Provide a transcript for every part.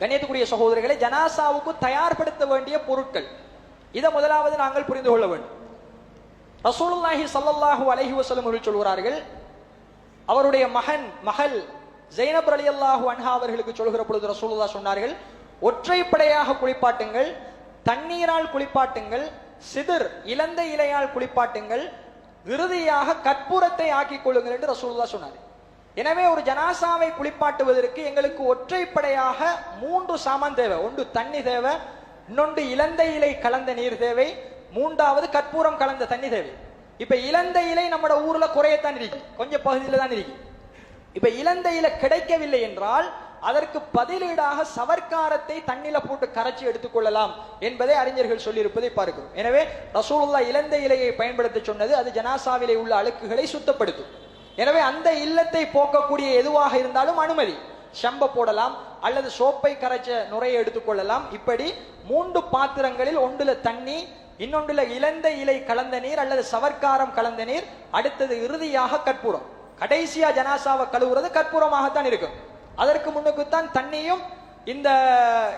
கண்ணியத்துக்குரிய சகோதரர்களை ஜனாசாவுக்கு தயார்படுத்த வேண்டிய பொருட்கள். இதை முதலாவது நாங்கள் புரிந்து கொள்ள வேண்டும். ரசூலுல்லாஹி சல்லல்லாஹு அலஹி வசலம் அவர்கள் சொல்கிறார்கள் அவருடைய மகன் மகள் ஜெயினப் அலி அல்லாஹு அன்ஹா அவர்களுக்கு சொல்கிற பொழுது ரசூலுல்லா சொன்னார்கள் ஒற்றைப்படையாக குளிப்பாட்டுங்கள் தண்ணீரால் குளிப்பாட்டுங்கள் சிதிர் இலந்த இலையால் குளிப்பாட்டுங்கள் இறுதியாக கற்பூரத்தை ஆக்கிக் கொள்ளுங்கள் என்று ரசூலுல்லா சொன்னார் எனவே ஒரு ஜனாசாவை குளிப்பாட்டுவதற்கு எங்களுக்கு ஒற்றைப்படையாக மூன்று சாமான் தேவை. ஒன்று தண்ணி தேவை இன்னொன்று இலந்த இலை கலந்த நீர் தேவை மூன்றாவது கற்பூரம் கலந்த தண்ணி தேவை. இப்ப இலந்த இலை நம்மட ஊர்ல குறையத்தான் இருக்கு. கொஞ்சம் பகுதியில தான் இருக்கு. இப்ப இலந்த இலை கிடைக்கவில்லை என்றால் அதற்கு பதிலீடாக சவர்க்காரத்தை தண்ணில போட்டு கரைச்சி எடுத்துக்கொள்ளலாம் என்பதை அறிஞர்கள் சொல்லியிருப்பதை பார்க்கிறோம். எனவே ரசூலுல்லா இலந்த இலையை பயன்படுத்த சொன்னது அது ஜனாசாவிலே உள்ள அழுக்குகளை சுத்தப்படுத்தும். எனவே அந்த இல்லத்தை போக்கக்கூடிய எதுவாக இருந்தாலும் அனுமதி. ஷம்ப போடலாம் அல்லது சோப்பை கரைச்ச நுரையை எடுத்துக்கொள்ளலாம் இப்படி மூன்று பாத்திரங்களில் ஒன்றுல தண்ணி இன்னொன்றுல இலந்த இலை கலந்த நீர் அல்லது சவர்க்காரம் கலந்த நீர் அடுத்தது இறுதியாக கற்பூரம். கடைசியா ஜனாசாவை கழுவுறது கற்பூரமாகத்தான் இருக்கும். அதற்கு முன்னுக்குத்தான் தண்ணியும் இந்த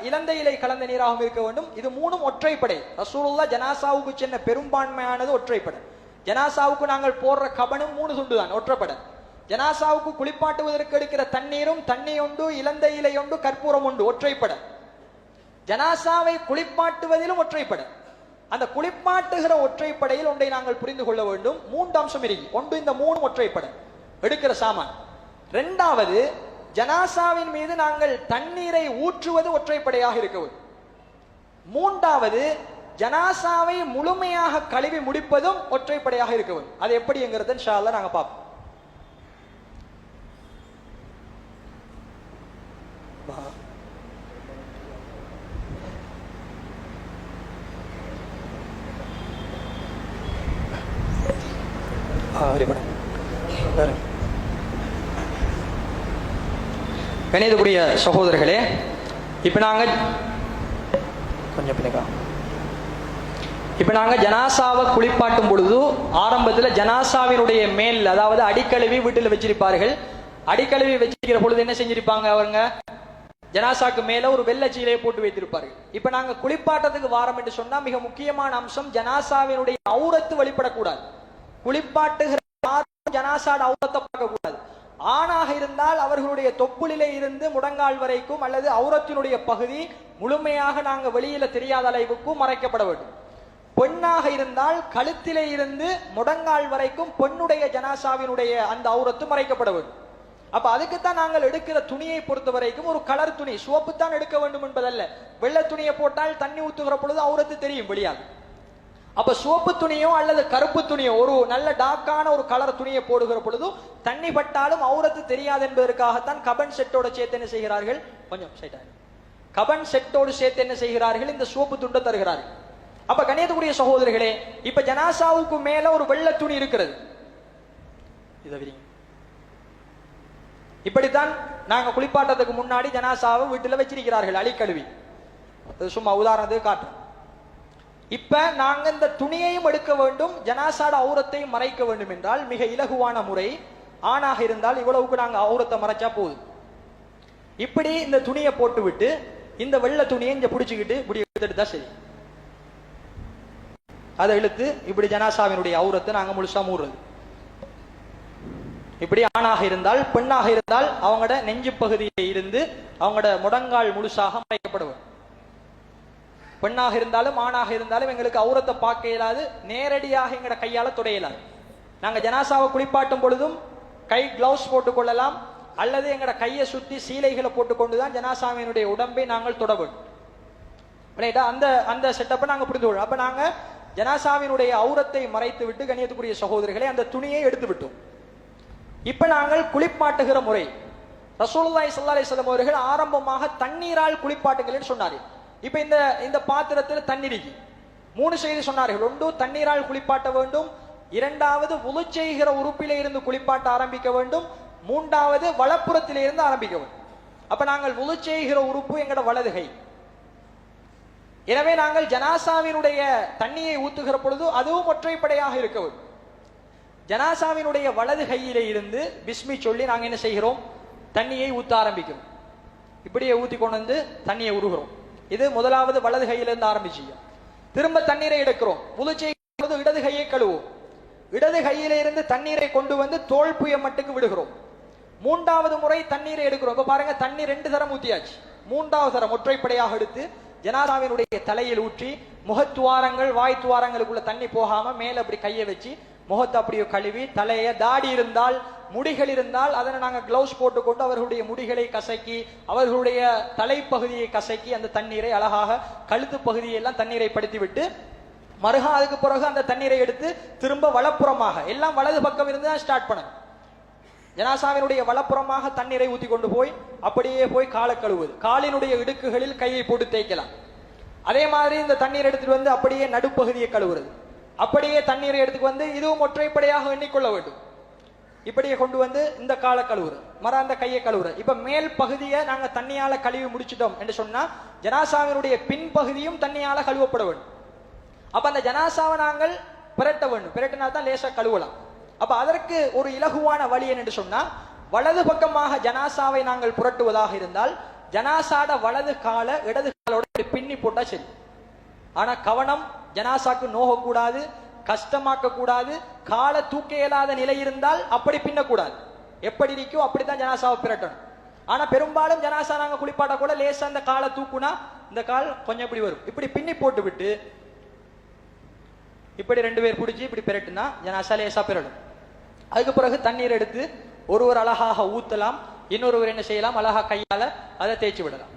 இலந்த இலை கலந்த நீராகவும் இருக்க வேண்டும். இது மூணும் ஒற்றைப்படை. ரசூலுல்லா ஜனாசாவுக்கு சென்ன பெரும்பான்மையானது ஒற்றைப்படை. ஜனாசாவுக்கு நாங்கள் போடுற கபனும் மூணு துண்டு தான் ஒற்றைப்படை ஜனாசாவுக்கு குளிப்பாட்டுவதற்கு எடுக்கிற தண்ணீரும் தண்ணி உண்டு இலந்த இலை உண்டு கற்பூரம் உண்டு ஒற்றைப்படை ஜனாசாவை குளிப்பாட்டுவதிலும் ஒற்றைப்படை அந்த குளிப்பாட்டுகிற ஒற்றைப்படையில் ஒன்றை நாங்கள் புரிந்து கொள்ள வேண்டும். மூன்று அம்சம் இருக்கு. ஒன்று இந்த மூணு ஒற்றைப்படை எடுக்கிற சாமான். ரெண்டாவது ஜனாசாவின் மீது நாங்கள் தண்ணீரை ஊற்றுவது ஒற்றைப்படையாக இருக்க வேண்டும். மூன்றாவது ஜனாசாவை முழுமையாக கழுவி முடிப்பதும் ஒற்றைப்படையாக இருக்கவும் அது எப்படிங்கிறது ஷால நாங்கள் பார்ப்போம். கணிதக்கூடிய சகோதரர்களே இப்ப நாங்க கொஞ்சம் பிள்ளைங்க இப்ப நாங்க ஜனாசாவை குளிப்பாட்டும் பொழுது ஆரம்பத்துல ஜனாசாவினுடைய மேல் அதாவது அடிக்கழுவி வீட்டில் வச்சிருப்பார்கள். அடிக்கழுவி வச்சிருக்கிற பொழுது என்ன செஞ்சிருப்பாங்க அவங்க ஜனாசாக்கு மேல ஒரு வெள்ளை சீலையை போட்டு வைத்திருப்பார்கள். இப்ப நாங்க குளிப்பாட்டத்துக்கு வாரம் என்று சொன்னா மிக முக்கியமான அம்சம் ஜனாசாவினுடைய அவுரத்து வெளிப்படக்கூடாது குளிப்பாட்டுகிற யாரும் ஜனாசாட அவுரத்தை பார்க்க கூடாது ஆணாக இருந்தால் அவர்களுடைய தொப்புளிலே இருந்து முடங்கால் வரைக்கும் அல்லது அவுரத்தினுடைய பகுதி முழுமையாக நாங்கள் வெளியில தெரியாத அளவுக்கும் மறைக்கப்பட வேண்டும். பெண்ணாக இருந்தால் கழுத்திலே இருந்து முடங்கால் வரைக்கும் பெண்ணுடைய ஜனாசாவினுடைய அந்த அவுரத்து மறைக்கப்பட வேண்டும் அப்ப அதுக்குத்தான் நாங்கள் எடுக்கிற துணியை பொறுத்த வரைக்கும் ஒரு கலர் துணி சிவப்பு தான் எடுக்க வேண்டும் என்பதல்ல. வெள்ளை துணியை போட்டால் தண்ணி ஊத்துகிற பொழுது அவுரத்து தெரியும் வெளியாது அப்ப சிவப்பு துணியோ அல்லது கருப்பு துணியோ ஒரு நல்ல டாக்கான ஒரு கலர் துணியை போடுகிற பொழுதும் தண்ணி பட்டாலும் அவுரத்து தெரியாது என்பதற்காகத்தான் கபன் செட்டோட சேர்த்து என்ன செய்கிறார்கள்? கொஞ்சம் கபன் செட்டோடு சேர்த்து என்ன செய்கிறார்கள்? இந்த சிவப்பு துண்டை தருகிறார்கள். அப்ப கணியத்துக்குரிய சகோதரர்களே இப்ப ஜனாசாவுக்கு மேல ஒரு வெள்ளை துணி இருக்கிறது. இதை இப்படித்தான் நாங்க குளிப்பாட்டத்துக்கு முன்னாடி ஜனாசாவை வீட்டுல வச்சிருக்கிறார்கள் அழிக்கழுவி சும்மா உதாரணத்துக்கு காட்டுறேன். இப்ப நாங்க இந்த துணியையும் எடுக்க வேண்டும் ஜனாசாட அவுரத்தையும் மறைக்க வேண்டும் என்றால் மிக இலகுவான முறை ஆணாக இருந்தால் இவ்வளவுக்கு நாங்க அவுரத்தை மறைச்சா போதும் இப்படி இந்த துணியை போட்டுவிட்டு இந்த வெள்ளை துணியை இங்க பிடிச்சிக்கிட்டு இப்படி எடுத்துட்டு தான் சரி அதை இழுத்து இப்படி ஜனாசாவினுடைய அவுரத்தை நாங்க முழுசா மூடுறது. இப்படி ஆணாக இருந்தால் பெண்ணாக இருந்தால் அவங்களோட நெஞ்சு பகுதியில் இருந்து அவங்களோட முடங்கால் முழுசாக மறைக்கப்படுவோம் பெண்ணாக இருந்தாலும் ஆணாக இருந்தாலும் எங்களுக்கு அவுரத்தை பார்க்க இயலாது நேரடியாக எங்களோட கையால துடையலாது நாங்க ஜனாசாவை குளிப்பாட்டும் பொழுதும் கை கிளவுஸ் போட்டுக் கொள்ளலாம் அல்லது எங்கட கையை சுத்தி சீலைகளை போட்டுக்கொண்டுதான் ஜனாசாமியினுடைய உடம்பை நாங்கள் தொட ரைட்டா அந்த அந்த செட்டப்பை நாங்க புரிந்து கொள்ளும் அப்ப நாங்க ஜனாசாவினுடைய அவுரத்தை மறைத்து விட்டு கணியத்துக்குரிய சகோதரிகளை அந்த துணியை எடுத்து விட்டோம் இப்ப நாங்கள் குளிப்பாட்டுகிற முறை. ரசூலுல்லாஹி சல்லா அலைஹி அவர்கள் ஆரம்பமாக தண்ணீரால் குளிப்பாட்டுங்கள் சொன்னார்கள். இப்ப இந்த இந்த பாத்திரத்தில் தண்ணீர் மூணு செய்தி சொன்னார்கள். ஒன்று தண்ணீரால் குளிப்பாட்ட வேண்டும். இரண்டாவது உழு செய்கிற உறுப்பிலே இருந்து குளிப்பாட்ட ஆரம்பிக்க வேண்டும். மூன்றாவது வலப்புறத்திலே இருந்து ஆரம்பிக்க வேண்டும். அப்ப நாங்கள் உழு செய்கிற உறுப்பு எங்களோட வலதுகை எனவே நாங்கள் ஜனாசாவினுடைய தண்ணியை ஊத்துகிற பொழுது அதுவும் ஒற்றைப்படையாக இருக்கவும் ஜனாசாவினுடைய வலது கையிலே இருந்து பிஸ்மி சொல்லி நாங்கள் என்ன செய்கிறோம்? தண்ணியை ஊத்த ஆரம்பிக்கிறோம். இப்படியே ஊத்தி கொண்டு வந்து தண்ணியை உருகிறோம். இது முதலாவது வலது கையிலிருந்து ஆரம்பிச்சு. திரும்ப தண்ணீரை எடுக்கிறோம். புதுச்சை இடது கையை கழுவோம் இடது கையில இருந்து தண்ணீரை கொண்டு வந்து தோல் புய மட்டுக்கு விடுகிறோம். மூன்றாவது முறை தண்ணீரை எடுக்கிறோம். இப்ப பாருங்க தண்ணி ரெண்டு தரம் ஊத்தியாச்சு. மூன்றாவது தரம் ஒற்றைப்படையாக எடுத்து ஜனாதாவினுடைய தலையில் ஊற்றி முகத்துவாரங்கள் வாய் துவாரங்களுக்குள்ள தண்ணி போகாம மேல அப்படி கையை வச்சு முகத்தை அப்படியே கழுவி தலைய தாடி இருந்தால் முடிகள் இருந்தால் அதனை நாங்க கிளவுஸ் போட்டுக்கொண்டு அவர்களுடைய முடிகளை கசக்கி அவர்களுடைய தலைப்பகுதியை கசக்கி அந்த தண்ணீரை அழகாக கழுத்து பகுதியெல்லாம் தண்ணீரை படுத்தி விட்டு மறுகா அதுக்கு பிறகு அந்த தண்ணீரை எடுத்து திரும்ப வலப்புறமாக எல்லாம் வலது பக்கம் இருந்து தான் ஸ்டார்ட் பண்ணணும். ஜனாசாவினுடைய வலப்புறமாக தண்ணீரை ஊத்தி கொண்டு போய் அப்படியே போய் காலை கழுவுது. காலினுடைய இடுக்குகளில் கையை போட்டு தேய்க்கலாம். அதே மாதிரி இந்த தண்ணீர் எடுத்துட்டு வந்து அப்படியே நடுப்பகுதியை கழுவுறது. அப்படியே தண்ணீரை எடுத்துட்டு வந்து இதுவும் ஒற்றைப்படையாக எண்ணிக்கொள்ள வேண்டும். இப்படியே கொண்டு வந்து இந்த காலை கழுவுறது. மர அந்த கையை கழுவுறது. இப்ப மேல் பகுதியை நாங்க தண்ணியால கழுவி முடிச்சிட்டோம் என்று சொன்னா ஜனாசாவினுடைய பின்பகுதியும் தண்ணியால கழுவப்பட வேண்டும். அப்ப அந்த ஜனாசாவை நாங்கள் பிரட்ட வேண்டும். பிரட்டினா தான் லேசா கழுவலாம். அப்ப அதற்கு ஒரு இலகுவான வழி என்று சொன்னா வலது பக்கமாக ஜனாசாவை நாங்கள் புரட்டுவதாக இருந்தால் ஜனாசாட வலது கால இடது காலோட இப்படி பின்னி போட்டா சரி. ஆனா கவனம் ஜனாசாக்கு நோகக்கூடாது கஷ்டமாக்க கூடாது காலை தூக்க இயலாத நிலை இருந்தால் அப்படி பின்னக்கூடாது. எப்படி இருக்கோ அப்படித்தான் ஜனாசாவை பிரட்டணும். ஆனா பெரும்பாலும் ஜனாசா நாங்க குளிப்பாட்ட கூட லேசா அந்த காலை தூக்குனா இந்த கால் கொஞ்சம் இப்படி வரும். இப்படி பின்னி போட்டு விட்டு இப்படி ரெண்டு பேர் பிடிச்சி இப்படி பெரட்டுனா ஜனாசா லேசா பெறடும் அதுக்கு பிறகு தண்ணீர் எடுத்து ஒருவர் அழகாக ஊத்தலாம் இன்னொருவர் என்ன செய்யலாம் அழகாக கையால அதை தேய்ச்சி விடலாம்.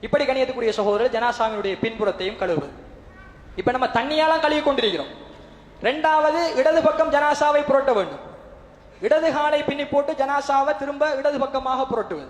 இப்படி கணியத்துக்குரிய சகோதரர் ஜனாசாமியுடைய பின்புறத்தையும் கழுவுவது. இப்ப நம்ம தண்ணியாலாம் கழுவி கொண்டிருக்கிறோம். ரெண்டாவது இடது பக்கம் ஜனாசாவை புரட்ட வேண்டும். இடது காலை பின்னி போட்டு ஜனாசாவை திரும்ப இடது பக்கமாக புரட்டுவது.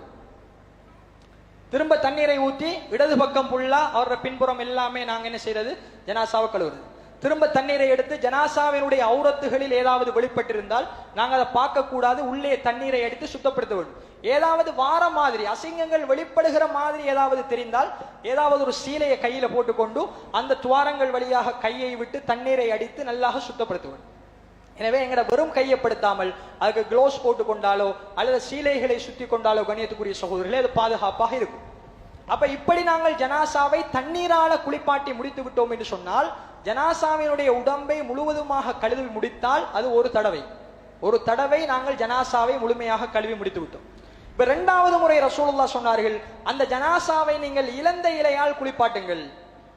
திரும்ப தண்ணீரை ஊற்றி இடது பக்கம் புல்லா அவரோட பின்புறம் எல்லாமே நாங்க என்ன செய்யறது? ஜனாசாவை கழுவுறது. திரும்ப தண்ணீரை எடுத்து ஜனாசாவினுடைய அவுரத்துகளில் ஏதாவது வெளிப்பட்டிருந்தால் நாங்கள் அதை பார்க்க கூடாது உள்ளே தண்ணீரை எடுத்து சுத்தப்படுத்த வேண்டும். ஏதாவது வார மாதிரி அசிங்கங்கள் வெளிப்படுகிற மாதிரி ஏதாவது தெரிந்தால் ஏதாவது ஒரு சீலையை கையில போட்டுக்கொண்டு அந்த துவாரங்கள் வழியாக கையை விட்டு தண்ணீரை அடித்து நல்லாக சுத்தப்படுத்த வேண்டும் எனவே எங்கட வெறும் கையப்படுத்தாமல் அதுக்கு க்ளோஸ் போட்டு கொண்டாலோ அல்லது சீலைகளை சுத்தி கொண்டாலோ கணியத்துக்குரிய சகோதரர்களே அது பாதுகாப்பாக இருக்கும். அப்ப இப்படி நாங்கள் ஜனாசாவை தண்ணீரால குளிப்பாட்டி முடித்து விட்டோம் என்று சொன்னால் ஜனாசாவினுடைய உடம்பை முழுவதுமாக கழுவி முடித்தால் அது ஒரு தடவை. ஒரு தடவை நாங்கள் ஜனாசாவை முழுமையாக கழுவி முடித்து விட்டோம். இப்ப இரண்டாவது முறை ரசூலுல்லா சொன்னார்கள் அந்த ஜனாசாவை நீங்கள் இழந்த இலையால் குளிப்பாட்டுங்கள்.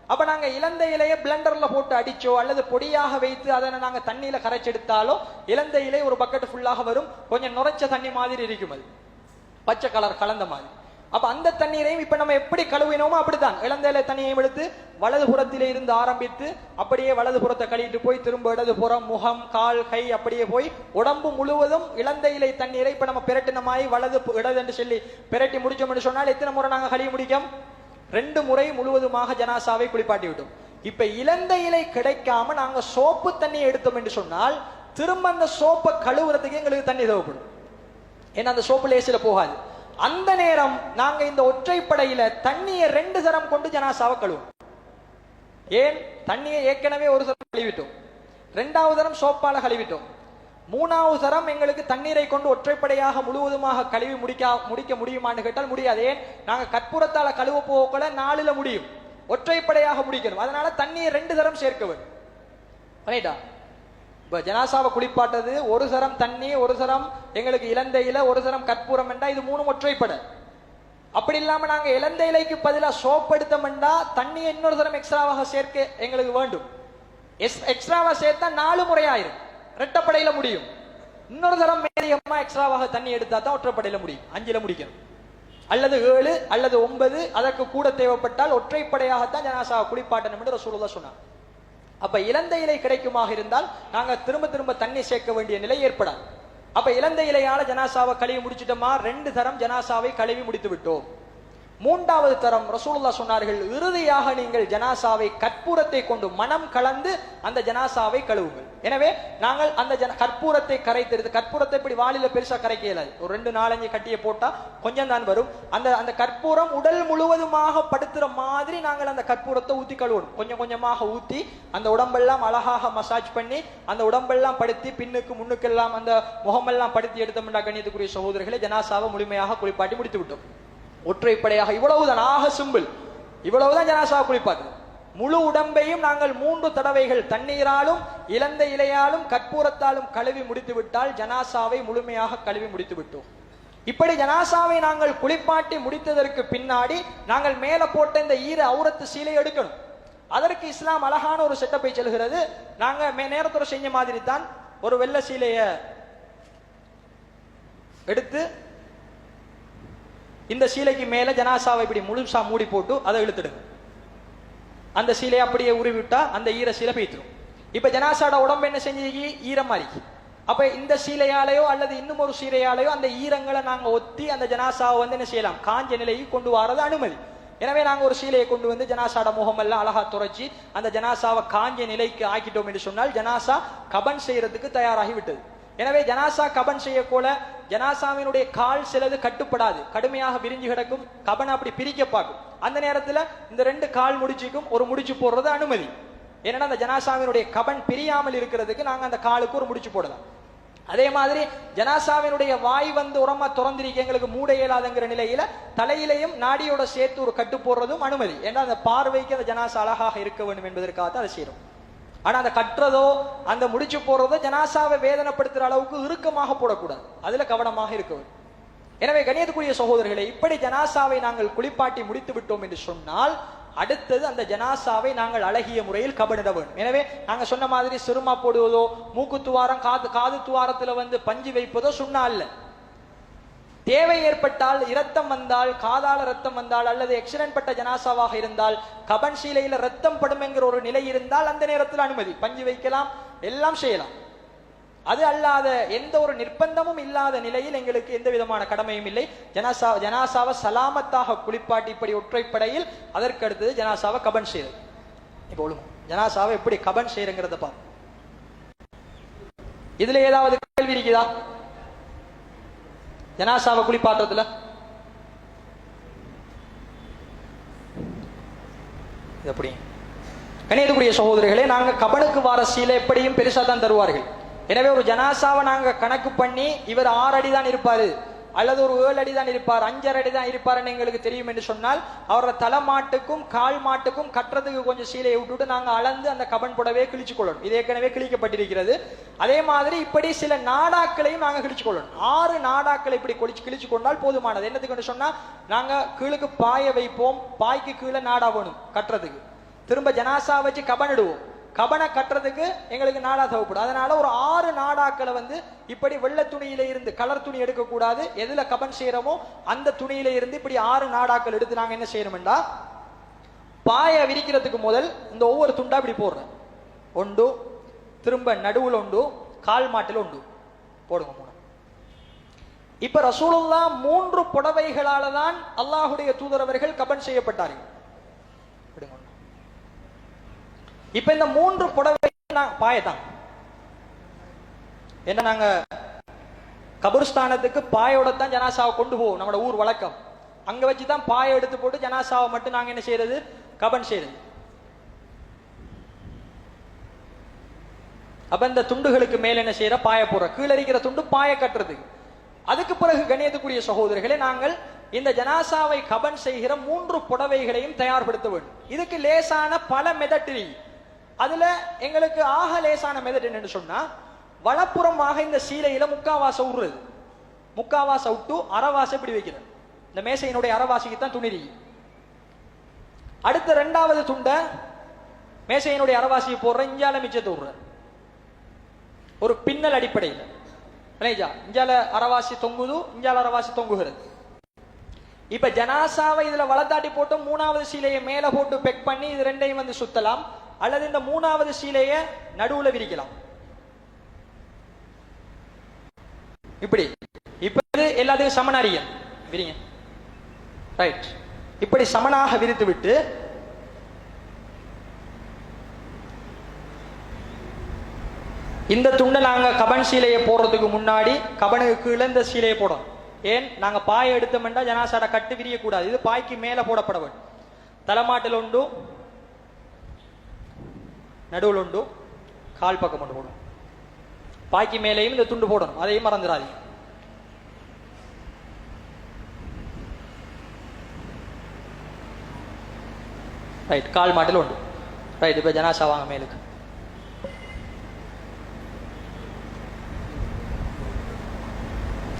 அப்ப நாங்க இழந்த இலையை பிளண்டர்ல போட்டு அடிச்சோ அல்லது பொடியாக வைத்து அதனை நாங்க தண்ணியில கரைச்செடுத்தாலோ இழந்த இலை ஒரு பக்கெட் ஃபுல்லாக வரும். கொஞ்சம் நுரைச்ச தண்ணி மாதிரி இருக்கும் அது. பச்சை கலர் கலந்த மாதிரி. அப்ப அந்த தண்ணீரையும் இப்ப நம்ம எப்படி கழுவினோமோ அப்படித்தான். இளந்தேல தண்ணியையும் எடுத்து வலது புறத்திலே இருந்து ஆரம்பித்து அப்படியே வலது புறத்தை கழுவிட்டு போய் திரும்ப இடது புறம் முகம் கால் கை அப்படியே போய் உடம்பு முழுவதும் இளந்த இலை தண்ணீரை இப்ப நம்ம பிரட்டினமாய் வலது இடது என்று சொல்லி பிரட்டி முடிச்சோம்னு சொன்னால் எத்தனை முறை நாங்க கழுவி முடிக்கும்? ரெண்டு முறை முழுவதுமாக ஜனாசாவை குளிப்பாட்டி விட்டோம். இப்ப இளந்த இலை கிடைக்காம நாங்க சோப்பு தண்ணியை எடுத்தோம் என்று சொன்னால் திரும்ப அந்த சோப்பை கழுவுறதுக்கு எங்களுக்கு தண்ணி தேவைப்படும். ஏன்னா அந்த சோப்பு லேசில போகாது. அந்த நேரம் நாங்க இந்த ஒற்றைப்படையில தண்ணியை ரெண்டு சரம் கொண்டு ஜனாசாவை கழுவோம் ஏன்? தண்ணியை ஏற்கனவே ஒரு சரம் கழுவிட்டோம். ரெண்டாவது தரம் சோப்பால கழுவிட்டோம். மூணாவது தரம் எங்களுக்கு தண்ணீரை கொண்டு ஒற்றைப்படையாக முழுவதுமாக கழுவி முடிக்க முடிக்க முடியுமான்னு கேட்டால் முடியாது. ஏன்? நாங்க கற்பூரத்தால கழுவ போகக்கூட நாலுல முடியும். ஒற்றைப்படையாக முடிக்கணும். அதனால தண்ணியை ரெண்டு தரம் சேர்க்க வேண்டும். ரைட்டா இப்ப ஜனாசாவை குளிப்பாட்டது ஒரு சரம் தண்ணி ஒரு சரம் எங்களுக்கு இலந்தையில ஒரு சரம் கற்பூரம் என்றா இது மூணு ஒற்றைப்படை. அப்படி இல்லாம நாங்க இளந்த இலைக்கு பதிலா சோப் எடுத்தோம்னா தண்ணி இன்னொரு தரம் எக்ஸ்ட்ராவாக சேர்க்க எங்களுக்கு வேண்டும். எஸ் எக்ஸ்ட்ராவா சேர்த்தா நாலு முறை ஆயிரும். ரெட்டப்படையில முடியும். இன்னொரு தரம் மேலியமா எக்ஸ்ட்ராவாக தண்ணி எடுத்தா தான் ஒற்றைப்படையில முடியும். அஞ்சுல முடிக்கணும். அல்லது ஏழு அல்லது ஒன்பது அதற்கு கூட தேவைப்பட்டால் ஒற்றைப்படையாகத்தான் ஜனாசாவை குளிப்பாட்டணும் என்று ரசூலுல்லாஹ் சொன்னார் அப்ப இளந்த இலை கிடைக்குமாக இருந்தால் நாங்க திரும்ப திரும்ப தண்ணி சேர்க்க வேண்டிய நிலை ஏற்படாது. அப்ப இளந்த இலையால ஜனாசாவை கழுவி முடிச்சிட்டோமா? ரெண்டு தரம் ஜனாசாவை கழுவி முடித்து விட்டோம். மூன்றாவது தரம் ரசூலுல்லா சொன்னார்கள் இறுதியாக நீங்கள் ஜனாசாவை கற்பூரத்தை கொண்டு மனம் கலந்து அந்த ஜனாசாவை கழுவுங்கள். எனவே நாங்கள் அந்த ஜன கற்பூரத்தை கரைத்திருது கற்பூரத்தை இப்படி வாளில பெருசா கரைக்க இயலாது ஒரு ரெண்டு நாலஞ்சு கட்டியை போட்டா கொஞ்சம் தான் வரும். அந்த அந்த கற்பூரம் உடல் முழுவதுமாக படுத்துற மாதிரி நாங்கள் அந்த கற்பூரத்தை ஊத்தி கழுவணும். கொஞ்சம் கொஞ்சமாக ஊத்தி அந்த உடம்பெல்லாம் அழகாக மசாஜ் பண்ணி அந்த உடம்பெல்லாம் படுத்தி பின்னுக்கு முன்னுக்கெல்லாம் அந்த முகமெல்லாம் படுத்தி எடுத்தோம்னா கண்ணியத்துக்குரிய சகோதரர்களை ஜனாசாவை முழுமையாக குளிப்பாட்டி முடித்து விட்டோம் ஒற்றைப்படையாக இவ்வளவுதான் ஆக சிம்பிள். இவ்வளவுதான் ஜனாசா குளிப்பாட்டு முழு உடம்பையும் நாங்கள் மூன்று தடவைகள் தண்ணீராலும் இழந்த இலையாலும் கற்பூரத்தாலும் கழுவி முடித்து விட்டால் ஜனாசாவை முழுமையாக கழுவி முடித்து விட்டோம் இப்படி ஜனாசாவை நாங்கள் குளிப்பாட்டி முடித்ததற்கு பின்னாடி நாங்கள் மேல போட்ட இந்த ஈர அவுரத்து சீலை எடுக்கணும். அதற்கு இஸ்லாம் அழகான ஒரு செட்டப்பை செல்கிறது. நாங்க மே நேரத்தோட செஞ்ச மாதிரி தான் ஒரு வெள்ளை சீலைய எடுத்து இந்த சீலைக்கு மேல ஜனாசாவை இப்படி முழுசா மூடி போட்டு அதை இழுத்துடுங்க. அந்த சீலையை அப்படியே உருவிட்டா அந்த ஈர சீலை பெய்த்துரும் இப்ப ஜனாசாட உடம்பு என்ன செஞ்சு? ஈரம் மாறி அப்ப இந்த சீலையாலேயோ அல்லது இன்னும் ஒரு சீலையாலேயோ அந்த ஈரங்களை நாங்க ஒத்தி அந்த ஜனாசாவை வந்து என்ன செய்யலாம்? காஞ்ச நிலையை கொண்டு வரது அனுமதி. எனவே நாங்க ஒரு சீலையை கொண்டு வந்து ஜனாசாட முகமெல்லாம் அழகா துறைச்சி அந்த ஜனாசாவை காஞ்ச நிலைக்கு ஆக்கிட்டோம் என்று சொன்னால் ஜனாசா கபன் செய்யறதுக்கு தயாராகி விட்டது. எனவே ஜனாசா கபன் செய்யக்கூட ஜனாசாவினுடைய கால் சிலது கட்டுப்படாது. கடுமையாக விரிஞ்சு கிடக்கும். கபன் அப்படி பிரிக்க பார்க்கும். அந்த நேரத்தில் இந்த ரெண்டு கால் முடிச்சுக்கும் ஒரு முடிச்சு போடுறது அனுமதி. ஏன்னா அந்த ஜனாசாவினுடைய கபன் பிரியாமல் இருக்கிறதுக்கு நாங்கள் அந்த காலுக்கு ஒரு முடிச்சு போடலாம். அதே மாதிரி ஜனாசாவினுடைய வாய் வந்து உரமா திறந்திருக்க எங்களுக்கு மூட இயலாதுங்கிற நிலையில தலையிலையும் நாடியோட சேர்த்து ஒரு கட்டு போடுறதும் அனுமதி. ஏன்னா அந்த பார்வைக்கு அந்த ஜனாசா அழகாக இருக்க வேண்டும் என்பதற்காக தான் அதை செய்யறோம். ஆனால் அந்த கட்டுறதோ அந்த முடிச்சு போடுறதோ ஜனாசாவை வேதனைப்படுத்துகிற அளவுக்கு இறுக்கமாக போடக்கூடாது. அதில் கவனமாக இருக்க வேண்டும் எனவே கணியத்துக்குரிய சகோதரர்களை இப்படி ஜனாசாவை நாங்கள் குளிப்பாட்டி முடித்து விட்டோம் என்று சொன்னால் அடுத்தது அந்த ஜனாசாவை நாங்கள் அழகிய முறையில் கபனிட வேண்டும். எனவே நாங்கள் சொன்ன மாதிரி சிறுமா போடுவதோ மூக்கு துவாரம் காது காது துவாரத்தில் வந்து பஞ்சு வைப்பதோ சுண்ணா இல்லை தேவை ஏற்பட்டால் இரத்தம் வந்தால் காதால ரத்தம் வந்தால் அல்லது எக்ஸிடென்ட் பட்ட ஜனாசாவாக இருந்தால் கபன் சீலையில ரத்தம் படும் என்கிற ஒரு நிலை இருந்தால் அந்த நேரத்தில் அனுமதி. பஞ்சு வைக்கலாம் எல்லாம் செய்யலாம். அது அல்லாத எந்த ஒரு நிர்பந்தமும் இல்லாத நிலையில் எங்களுக்கு எந்த விதமான கடமையும் இல்லை. ஜனாசா ஜனாசாவை சலாமத்தாக குளிப்பாட்டி இப்படி ஒற்றைப்படையில் அதற்கு அடுத்தது ஜனாசாவை கபன் செய்யுது இப்போ ஒழுங்கு. ஜனாசாவை எப்படி கபன் செய்யறங்கிறத பாரு இதுல ஏதாவது கேள்வி இருக்குதா? ஜனாசாவை குளிப்பாட்டுறதுல? எப்படி? கணியத்துக்குரிய சகோதரிகளே நாங்க கபனுக்கு வார சீலை எப்படியும் பெருசா தான் தருவார்கள். எனவே ஒரு ஜனாசாவை நாங்க கணக்கு பண்ணி இவர் ஆறு அடி தான் இருப்பாரு. அல்லது ஒரு ஏழு அடி தான் இருப்பார் அஞ்சரை அடி தான் இருப்பாருன்னு எங்களுக்கு தெரியும் என்று சொன்னால் அவரோட தலை மாட்டுக்கும் கால் மாட்டுக்கும் கட்டுறதுக்கு கொஞ்சம் சீலையை விட்டுட்டு நாங்கள் அளந்து அந்த கபன் புடவையை கிழிச்சு கொள்ளணும். இது ஏற்கனவே கிழிக்கப்பட்டிருக்கிறது. அதே மாதிரி இப்படி சில நாடாக்களையும் நாங்கள் கிழிச்சு கொள்ளணும். ஆறு நாடாக்களை இப்படி கொழிச்சு கிழிச்சு கொண்டால் போதுமானது. என்னத்துக்கு சொன்னால் நாங்கள் கீழுக்கு பாய வைப்போம் பாய்க்கு கீழே நாடா வேணும் கட்டுறதுக்கு. திரும்ப ஜனாசா வச்சு கபனிடுவோம் கபனை கட்டுறதுக்கு எங்களுக்கு நாடா தேவைப்படும். அதனால ஒரு ஆறு நாடாக்களை வந்து இப்படி வெள்ளை துணியில இருந்து கலர் துணி எடுக்கக்கூடாது. எதுல கபன் செய்யறோமோ அந்த துணியில இருந்து இப்படி ஆறு நாடாக்கள் எடுத்து நாங்க என்ன செய்யறோம்டா? பாய விரிக்கிறதுக்கு முதல் இந்த ஒவ்வொரு துண்டா இப்படி போடுறேன். ஒண்டு திரும்ப நடுவுல உண்டு கால் மாட்டில் உண்டு போடுங்க மூணு. இப்ப ரசூலுல்லா மூன்று புடவைகளால தான் அல்லாஹுடைய தூதரவர்கள் கபன் செய்யப்பட்டார்கள். இப்ப இந்த மூன்று புடவை நான் என்ன நாங்க கபர்ஸ்தானத்துக்கு பாயோட தான் ஜனாசாவை கொண்டு போவோம் நம்மளோட ஊர் வழக்கம். அங்க வச்சு தான் பாயை எடுத்து போட்டு ஜனாசாவை மட்டும் நாங்க என்ன செய்யறது கபன் செய்யறது அப்ப இந்த துண்டுகளுக்கு மேல என்ன செய்யற பாய போற கீழே இருக்கிற துண்டு பாய கட்டுறது. அதுக்கு பிறகு கணியத்துக்குரிய சகோதரர்களே நாங்கள் இந்த ஜனாசாவை கபன் செய்கிற மூன்று புடவைகளையும் தயார்படுத்த வேண்டும். இதுக்கு லேசான பல மெதட் அதுல எங்களுக்கு ஆக லேசான மெதட் என்னன்னு சொன்னா வலப்புறமாக இந்த சீலையில முக்காவாசை விடுறது முக்காவாசை விட்டு அறவாசை இப்படி வைக்கிறது. இந்த மேசையினுடைய அறவாசிக்கு தான் துணி அடுத்த ரெண்டாவது துண்டை மேசையினுடைய அறவாசியை போடுற இஞ்சால மிச்சத்தை விடுற ஒரு பின்னல் அடிப்படையில். இல்லையா? இஞ்சால அறவாசி தொங்குது இஞ்சால அறவாசி தொங்குகிறது. இப்ப ஜனாசாவை இதுல வளர்த்தாட்டி போட்டு மூணாவது சீலையை மேல போட்டு பெக் பண்ணி இது ரெண்டையும் வந்து சுத்தலாம். அல்லது இந்த மூணாவது சீலையை நடுவுல விரிக்கலாம். இப்படி. இப்ப எல்லாத்தையும் எல்லாத்துக்கும் விரிங்க. ரைட் இப்படி சமனாக விரித்து விட்டு இந்த துண்டை நாங்க கபன் சீலையை போடுறதுக்கு முன்னாடி கபனுக்கு கீழே இந்த சீலையை போடணும். ஏன்? நாங்க பாயை எடுத்தோம்னா ஜனாசாட கட்டு விரியக்கூடாது. இது பாய்க்கு மேல போடப்பட வேண்டும். தலைமாட்டில் உண்டு நடுவில் உண்டு கால் பக்கம் கொண்டு போடணும். பாக்கி மேலேயும் இந்த துண்டு போடணும். அதையும் மறந்துடாதீங்க. ரைட் கால் மாட்டில் உண்டு. ரைட் இப்போ ஜனாசா வாங்க மேலுக்கு.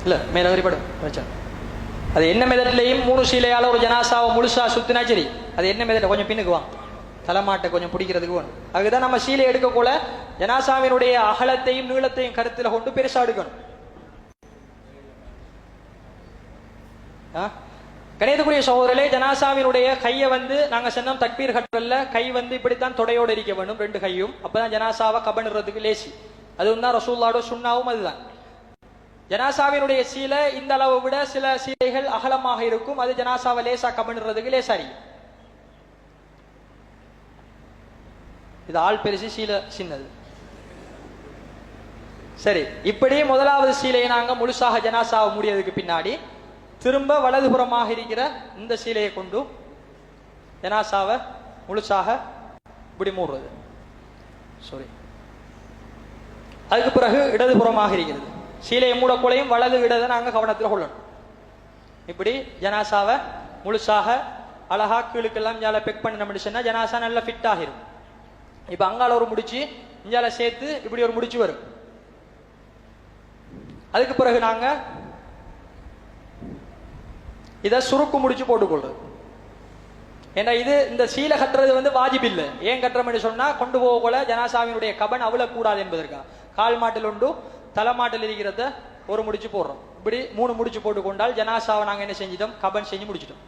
இல்லை மேலே வரிப்படும் வச்சா அது என்ன மெதட்லையும் மூணு சீலையால் ஒரு ஜனாசாவை முழுசா சுற்றினா சரி. அது என்ன மெதட்டில் கொஞ்சம் பின்னுக்கு வாங்க தலைமாட்டை கொஞ்சம் பிடிக்கிறதுக்கு வேணும். அதுதான் நம்ம சீலை எடுக்கக்குள்ள ஜனாசாமியினுடைய அகலத்தையும் நீளத்தையும் கருத்துல கொண்டு பெருசா எடுக்கணும். கணிதக்குரிய சகோதரர்களே ஜனாசாவினுடைய கையை வந்து நாங்க சொன்னோம் தக்பீர் கட்டல கை வந்து இப்படித்தான் தொடையோடு இருக்க வேண்டும் ரெண்டு கையும். அப்பதான் ஜனாசாவை கபனுறதுக்கு லேசி. அதுவும் தான் ரசூல்லாவோட சுண்ணாவும் அதுதான். ஜனாசாவினுடைய சீலை இந்த அளவை விட சில சீலைகள் அகலமாக இருக்கும். அது ஜனாசாவை லேசா கபனுறதுக்கு லேசாரி இது ஆள் பெருசு சீலை சின்னது. சரி இப்படி முதலாவது சீலையை நாங்க முழுசாக ஜனாசாவை முடியதுக்கு பின்னாடி திரும்ப வலதுபுறமாக இருக்கிற இந்த சீலையை கொண்டு ஜனாசாவை முழுசாக இப்படி மூடுறது. சாரி அதுக்கு பிறகு இடதுபுறமாக இருக்கிறது. சீலையை மூடக்குள்ளையும் வலது இடதை நாங்க கவனத்தில் கொள்ளணும். இப்படி ஜனாசாவை முழுசாக அழகாக கீழுக்கெல்லாம் ஜால பெக் பண்ணி நம்ம ஜனாசா நல்லா ஃபிட் ஆகிரும். இப்ப அங்கால ஒரு முடிச்சு இஞ்சால சேர்த்து இப்படி ஒரு முடிச்சு வரும். அதுக்கு பிறகு நாங்க இதை சுருக்கு முடிச்சு போட்டுக்கொள்றது. ஏன்னா இது இந்த சீலை கட்டுறது வந்து வாஜிப் இல்லை. ஏன் கட்டுறோம்னு சொன்னா கொண்டு போகக்குள்ள ஜனாசாவினுடைய கபன் அவ்வளவு கூடாது என்பதற்கா. கால் மாட்டில் உண்டு தலைமாட்டில் இருக்கிறத ஒரு முடிச்சு போடுறோம். இப்படி மூணு முடிச்சு போட்டு கொண்டால் ஜனாசாவை நாங்க என்ன செஞ்சிட்டோம்? கபன் செஞ்சு முடிச்சிட்டோம்.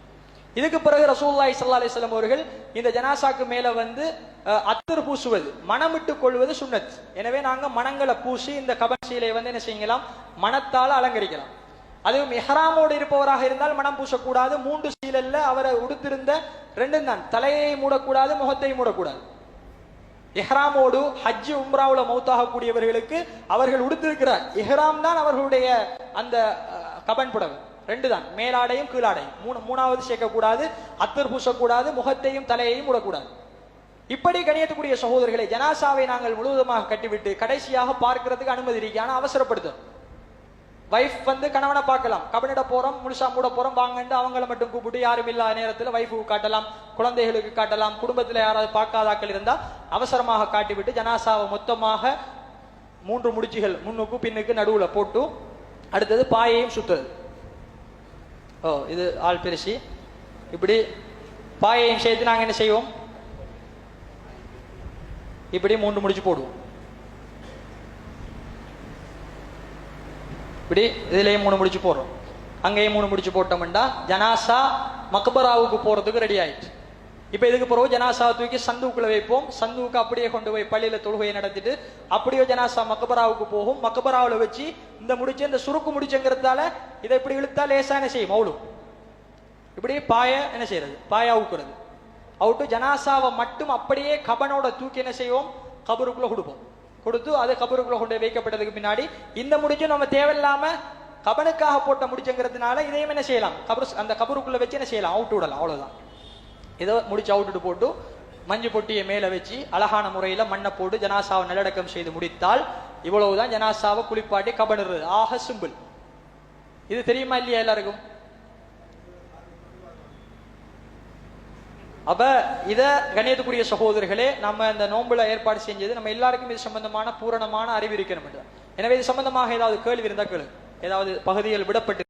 இதுக்கு பிறகு ரசூல்லாய் சல்லா அலிஸ்லாம் அவர்கள் இந்த ஜனாசாக்கு மேல வந்து அஹ், அத்தர் பூசுவது மனமிட்டு கொள்வது சுண்ணத். எனவே நாங்க மனங்களை பூசி இந்த கபன் வந்து என்ன செய்யலாம்? மனத்தால அலங்கரிக்கலாம். அதுவும் இஹ்ராமோடு இருப்பவராக இருந்தால் மனம் பூசக்கூடாது. மூன்று சீலல்ல அவரை உடுத்திருந்த ரெண்டும் தான். தலையை மூடக்கூடாது முகத்தை மூடக்கூடாது. எஹ்ராமோடு ஹஜ் உம்ராவுல மௌத்தாகக்கூடியவர்களுக்கு அவர்கள் உடுத்திருக்கிறார். எஹ்ராம் தான் அவர்களுடைய அந்த அஹ், கபன் புடவை. ரெண்டு தான் மேலாடையும் கீழாடையும். மூணு மூணாவது சேர்க்கக்கூடாது அத்தர் பூசக்கூடாது முகத்தையும் தலையையும் விடக்கூடாது இப்படி கணியத்துக்குரிய சகோதரர்களை ஜனாசாவை நாங்கள் முழுவதுமாக கட்டிவிட்டு கடைசியாக பார்க்கிறதுக்கு அனுமதி இருக்கு. அவசரப்படுத்தும். வைஃப் வந்து கணவனை பார்க்கலாம். கபனிட போறோம் முழுசா மூட போறோம் வாங்கன்னு அவங்கள மட்டும் கூப்பிட்டு யாரும் இல்லாத நேரத்தில் வைஃபுக்கு காட்டலாம் குழந்தைகளுக்கு காட்டலாம் குடும்பத்தில் யாராவது பார்க்காதாக்கள் இருந்தால் அவசரமாக காட்டிவிட்டு ஜனாசாவை மொத்தமாக மூன்று முடிச்சுகள் முன்னுக்கு பின்னுக்கு நடுவில் போட்டு அடுத்தது பாயையும் சுத்துறது. ஓ இது ஆள் பிரிச்சு. இப்படி பாயையும் சேர்த்து நாங்கள் என்ன செய்வோம்? இப்படி மூன்று முடிச்சு போடுவோம். இப்படி இதுலயும் மூணு முடிச்சு போடுறோம். அங்கேயும் மூணு முடிச்சு போட்டோம்னா ஜனாசா மக்பராவுக்கு போறதுக்கு ரெடி ஆயிடுச்சு. இப்ப இதுக்கு பிறகு ஜனாசாவை தூக்கி சந்துக்குள்ள வைப்போம். சந்துக்கு அப்படியே கொண்டு போய் பள்ளியில தொழுகையை நடத்திட்டு அப்படியே ஜனாசா மக்கபராவுக்கு போகும். மக்கபராவில் வச்சு இந்த முடிச்சு இந்த சுருக்கு முடிச்சுங்கிறதால இதை இப்படி இழுத்தா லேசா என்ன செய்யும்? அவ்வளவு இப்படி பாய என்ன செய்யறது? பாயா ஊக்குறது அவுட்டு ஜனாசாவை மட்டும் அப்படியே கபனோட தூக்கி என்ன செய்வோம்? கபருக்குள்ள கொடுப்போம். கொடுத்து அது கபருக்குள்ள கொண்டு வைக்கப்பட்டதுக்கு பின்னாடி இந்த முடிச்சு நம்ம தேவையில்லாம கபனுக்காக போட்ட முடிச்சுங்கிறதுனால இதையும் என்ன செய்யலாம்? கபரு அந்த கபருக்குள்ள வச்சு என்ன செய்யலாம்? அவுட்டு விடலாம். அவ்வளவுதான். இதை முடிச்சு அவுட்டுட்டு போட்டு மஞ்சு பொட்டியை மேல வச்சு அழகான முறையில் மண்ணை போட்டு ஜனாசாவை நல்லடக்கம் செய்து முடித்தால் இவ்வளவுதான் ஜனாசாவை குளிப்பாட்டி கபடுறது. ஆக சிம்பிள். இது தெரியுமா இல்லையா எல்லாருக்கும்? அப்ப இத கணியத்துக்குரிய சகோதரர்களே நம்ம இந்த நோன்புல ஏற்பாடு செஞ்சது நம்ம எல்லாருக்கும் இது சம்பந்தமான பூரணமான அறிவு இருக்கணும். எனவே இது சம்பந்தமாக ஏதாவது கேள்வி இருந்தா கேளு. ஏதாவது பகுதிகள் விடப்பட்டு